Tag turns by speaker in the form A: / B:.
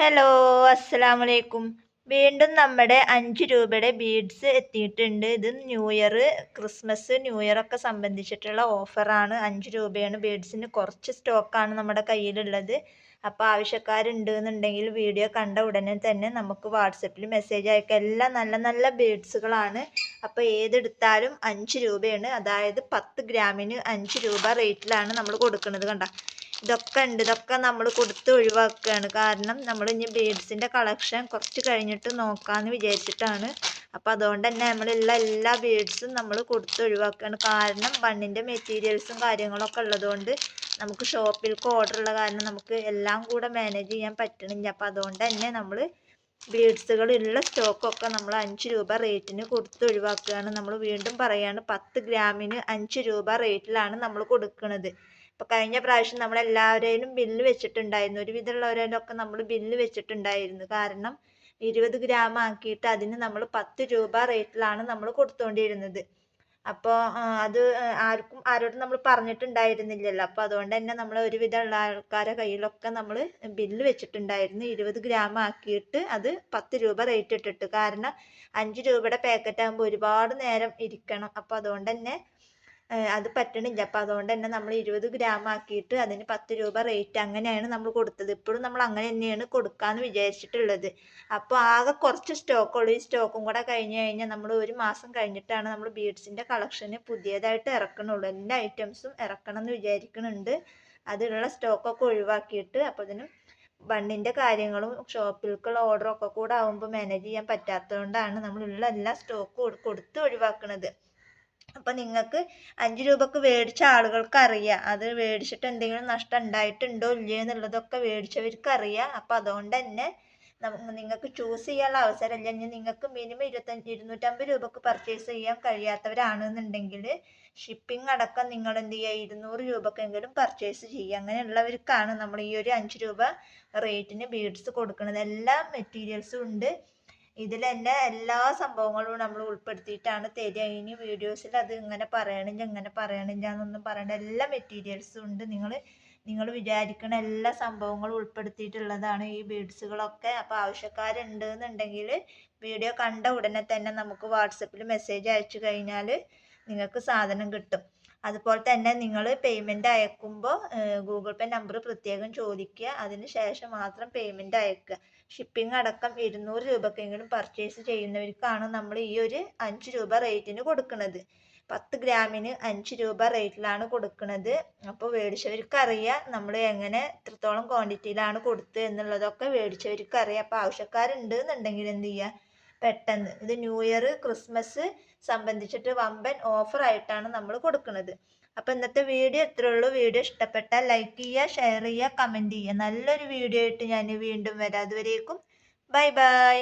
A: Hello അസ്സലാമു അലൈക്കും വീണ്ടും നമ്മുടെ അഞ്ച് രൂപയുടെ ബീഡ്സ് എത്തിയിട്ടുണ്ട്. ഇത് new year Christmas new year ഒക്കെ സംബന്ധിച്ചിട്ടുള്ള ഓഫറാണ് അഞ്ച് രൂപയാണ് ബീഡ്സിന് കുറച്ച് സ്റ്റോക്കാണ് നമ്മുടെ കയ്യിലുള്ളത്. അപ്പോൾ ആവശ്യക്കാരുണ്ട് എന്നുണ്ടെങ്കിൽ വീഡിയോ കണ്ട ഉടനെ തന്നെ നമുക്ക് വാട്സപ്പിൽ മെസ്സേജ് അയക്കുക എല്ലാം നല്ല നല്ല ബീഡ്സുകളാണ് അപ്പോൾ ഏതെടുത്താലും അഞ്ച് രൂപയാണ്. അതായത് പത്ത് ഗ്രാമിന് അഞ്ച് രൂപ റേറ്റിലാണ് നമ്മൾ കൊടുക്കുന്നത് കണ്ട. ഇതൊക്കെ ഉണ്ട് ഇതൊക്കെ നമ്മൾ കൊടുത്ത് ഒഴിവാക്കുകയാണ്. കാരണം നമ്മൾ ഇനി ബീഡ്സിന്റെ കളക്ഷൻ കുറച്ച് കഴിഞ്ഞിട്ട് നോക്കാമെന്ന് വിചാരിച്ചിട്ടാണ്. അപ്പോൾ അതുകൊണ്ട് തന്നെ നമ്മളുള്ള എല്ലാ ബീഡ്സും നമ്മൾ കൊടുത്ത് ഒഴിവാക്കുകയാണ്. കാരണം ബണ്ണിന്റെ മെറ്റീരിയൽസും കാര്യങ്ങളൊക്കെ ഉള്ളതുകൊണ്ട് നമുക്ക് ഷോപ്പിലേക്ക് ഓർഡർ ഉള്ള കാരണം നമുക്ക് എല്ലാം കൂടെ മാനേജ് ചെയ്യാൻ പറ്റണില്ല. അപ്പോൾ അതുകൊണ്ട് തന്നെ നമ്മൾ ബീഡ്സുകളുള്ള സ്റ്റോക്കൊക്കെ നമ്മൾ അഞ്ച് രൂപ റേറ്റിന് കൊടുത്ത് ഒഴിവാക്കുകയാണ്. നമ്മൾ വീണ്ടും പറയാണ് പത്ത് ഗ്രാമിന് അഞ്ച് രൂപ റേറ്റിലാണ് നമ്മൾ കൊടുക്കുന്നത് ഇപ്പോൾ കഴിഞ്ഞ പ്രാവശ്യം നമ്മൾ എല്ലാവരെയും ബില്ല് വെച്ചിട്ടുണ്ടായിരുന്നു. ഒരുവിധമുള്ളവരൊക്കെ നമ്മൾ ബില്ല് വെച്ചിട്ടുണ്ടായിരുന്നു. കാരണം ഇരുപത് ഗ്രാം ആക്കിയിട്ട് അതിന് നമ്മൾ പത്ത് രൂപ റേറ്റിലാണ് നമ്മൾ കൊടുത്തുകൊണ്ടിരുന്നത് അപ്പോൾ അത് ആർക്കും ആരോടും നമ്മൾ പറഞ്ഞിട്ടുണ്ടായിരുന്നില്ലല്ലോ. അപ്പോൾ അതുകൊണ്ട് തന്നെ നമ്മൾ ഒരുവിധമുള്ള ആൾക്കാരെ കയ്യിലൊക്കെ നമ്മൾ ബില്ല് വെച്ചിട്ടുണ്ടായിരുന്നു. ഇരുപത് ഗ്രാം ആക്കിയിട്ട് അത് പത്ത് രൂപ റേറ്റ് ഇട്ടിട്ട്. കാരണം അഞ്ച് രൂപയുടെ പാക്കറ്റ് ആകുമ്പോൾ ഒരുപാട് നേരം ഇരിക്കണം. അപ്പോൾ അതുകൊണ്ട് തന്നെ അത് പറ്റണില്ല. അപ്പോൾ അതുകൊണ്ട് തന്നെ നമ്മൾ ഇരുപത് ഗ്രാം ആക്കിയിട്ട് അതിന് പത്ത് രൂപ റേറ്റ് അങ്ങനെയാണ് നമ്മൾ കൊടുത്തത്. ഇപ്പോഴും നമ്മൾ അങ്ങനെ തന്നെയാണ് കൊടുക്കാമെന്ന് വിചാരിച്ചിട്ടുള്ളത്. അപ്പോൾ ആകെ കുറച്ച് സ്റ്റോക്കുള്ളൂ ഈ സ്റ്റോക്കും കൂടെ കഴിഞ്ഞ് കഴിഞ്ഞാൽ നമ്മൾ ഒരു മാസം കഴിഞ്ഞിട്ടാണ് നമ്മൾ ബീഡ്സിന്റെ കളക്ഷന് പുതിയതായിട്ട് ഇറക്കണുള്ളൂ എല്ലാ ഐറ്റംസും ഇറക്കണം എന്ന് വിചാരിക്കുന്നുണ്ട് അതിലുള്ള സ്റ്റോക്കൊക്കെ ഒഴിവാക്കിയിട്ട് അപ്പോൾ അതിന് ബണ്ണിന്റെ കാര്യങ്ങളും ഷോപ്പിലേക്കുള്ള ഓർഡറൊക്കെ കൂടെ ആകുമ്പോൾ മാനേജ് ചെയ്യാൻ പറ്റാത്തതുകൊണ്ടാണ് നമ്മളുള്ള എല്ലാ സ്റ്റോക്കും കൊടുത്ത് ഒഴിവാക്കുന്നത് അപ്പം നിങ്ങൾക്ക് അഞ്ച് രൂപക്ക് മേടിച്ച ആളുകൾക്ക് അറിയാം അത് മേടിച്ചിട്ട് എന്തെങ്കിലും നഷ്ടം ഉണ്ടായിട്ടുണ്ടോ ഇല്ലയോ എന്നുള്ളതൊക്കെ മേടിച്ചവർക്ക് അറിയാം അപ്പം അതുകൊണ്ട് തന്നെ നിങ്ങൾക്ക് ചൂസ് ചെയ്യാനുള്ള അവസരമില്ല ഇനി നിങ്ങൾക്ക് മിനിമം ഇരുപത്തഞ്ച് ഇരുന്നൂറ്റമ്പത് രൂപക്ക് പർച്ചേസ് ചെയ്യാൻ കഴിയാത്തവരാണെന്നുണ്ടെങ്കിൽ ഷിപ്പിംഗ് അടക്കം നിങ്ങൾ എന്ത് ചെയ്യുക? ഇരുന്നൂറ് രൂപക്കെങ്കിലും പർച്ചേസ് ചെയ്യുക. അങ്ങനെയുള്ളവർക്കാണ് നമ്മൾ ഈ ഒരു അഞ്ച് രൂപ റേറ്റിന് ബീഡ്സ് കൊടുക്കുന്നത്. എല്ലാ മെറ്റീരിയൽസും ഉണ്ട്. ഇതിൽ തന്നെ എല്ലാ സംഭവങ്ങളും നമ്മൾ ഉൾപ്പെടുത്തിയിട്ടാണ് തരിക. ഇനി വീഡിയോസിൽ അത് ഇങ്ങനെ പറയണില്ല ഇങ്ങനെ പറയണില്ല എന്നൊന്നും പറയേണ്ട. എല്ലാ മെറ്റീരിയൽസും ഉണ്ട്. നിങ്ങൾ നിങ്ങൾ വിചാരിക്കുന്ന എല്ലാ സംഭവങ്ങളും ഉൾപ്പെടുത്തിയിട്ടുള്ളതാണ് ഈ ബീഡ്സുകളൊക്കെ. അപ്പോൾ ആവശ്യക്കാരുണ്ട് എന്നുണ്ടെങ്കിൽ വീഡിയോ കണ്ട ഉടനെ തന്നെ നമുക്ക് വാട്സപ്പിൽ മെസ്സേജ് അയച്ചു കഴിഞ്ഞാൽ നിങ്ങൾക്ക് സാധനം കിട്ടും. അതുപോലെ തന്നെ നിങ്ങൾ പേയ്മെന്റ് അയക്കുമ്പോൾ ഗൂഗിൾ പേ നമ്പർ പ്രത്യേകം ചോദിക്കുക. അതിന് ശേഷം മാത്രം പേയ്മെന്റ് അയക്കുക. ഷിപ്പിംഗ് അടക്കം ഇരുന്നൂറ് രൂപക്കെങ്കിലും പർച്ചേസ് ചെയ്യുന്നവർക്കാണ് നമ്മൾ ഈ ഒരു അഞ്ച് രൂപ റേറ്റിന് കൊടുക്കുന്നത് പത്ത് ഗ്രാമിന് അഞ്ച് രൂപ റേറ്റിലാണ് കൊടുക്കുന്നത് അപ്പോൾ അറിയാം നമ്മൾ എങ്ങനെ എത്രത്തോളം ക്വാണ്ടിറ്റിയിലാണ് കൊടുത്തത് എന്നുള്ളതൊക്കെ മേടിച്ചവർക്ക് അറിയാം അപ്പോൾ ആവശ്യക്കാരുണ്ട് എന്നുണ്ടെങ്കിൽ എന്ത് ചെയ്യുക പെട്ടെന്ന്. ഇത് ന്യൂ ഇയർ ക്രിസ്മസ് സംബന്ധിച്ചിട്ട് വമ്പൻ ഓഫർ ആയിട്ടാണ് നമ്മൾ കൊടുക്കുന്നത്. അപ്പോൾ ഇന്നത്തെ വീഡിയോ ഇത്രേ ഉള്ളൂ. വീഡിയോ ഇഷ്ടപ്പെട്ടാൽ ലൈക്ക് ചെയ്യുക ഷെയർ ചെയ്യുക കമന്റ് ചെയ്യുക. നല്ലൊരു വീഡിയോ ആയിട്ട് ഞാൻ വീണ്ടും വരാം. അതുവരേക്കും ബൈ ബൈ.